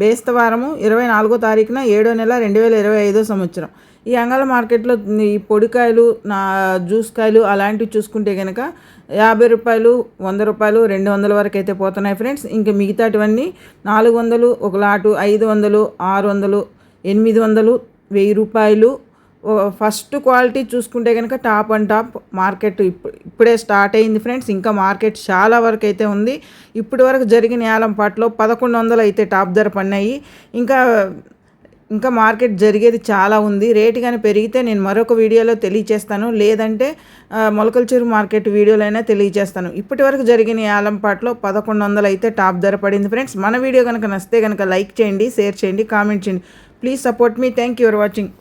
బేస్తవారము ఇరవై నాలుగో తారీఖున ఏడో నెల రెండు వేల ఇరవై ఐదో సంవత్సరం. ఈ అంగళ మార్కెట్లో ఈ పొడికాయలు నా జ్యూస్ కాయలు అలాంటివి చూసుకుంటే కనుక యాభై రూపాయలు వంద రూపాయలు రెండు వందల వరకు అయితే పోతున్నాయి ఫ్రెండ్స్. ఇంకా మిగతాటివన్నీ నాలుగు వందలు ఒక లాటు ఐదు వందలు ఆరు వందలు ఎనిమిది వందలు వెయ్యి రూపాయలు. ఫస్ట్ క్వాలిటీ చూసుకుంటే కనుక టాప్ అండ్ టాప్ మార్కెట్ ఇప్పుడే స్టార్ట్ అయింది ఫ్రెండ్స్. ఇంకా మార్కెట్ చాలా వరకు అయితే ఉంది. ఇప్పటి వరకు జరిగిన ఏలంపాట్లో పదకొండు వందలు అయితే టాప్ ధర పడినాయి. ఇంకా ఇంకా మార్కెట్ జరిగేది చాలా ఉంది. రేటు కానీ పెరిగితే నేను మరొక వీడియోలో తెలియచేస్తాను. లేదంటే మొలకల్చూరు మొలకల మార్కెట్ వీడియోలైనా తెలియచేస్తాను. ఇప్పటి వరకు జరిగిన ఏలంపాట్లో పదకొండు వందలు అయితే టాప్ ధర పడింది ఫ్రెండ్స్. మన వీడియో కనుక నచ్చితే కనుక లైక్ చేయండి షేర్ చేయండి కామెంట్ చేయండి. Please support me. Thank you for watching.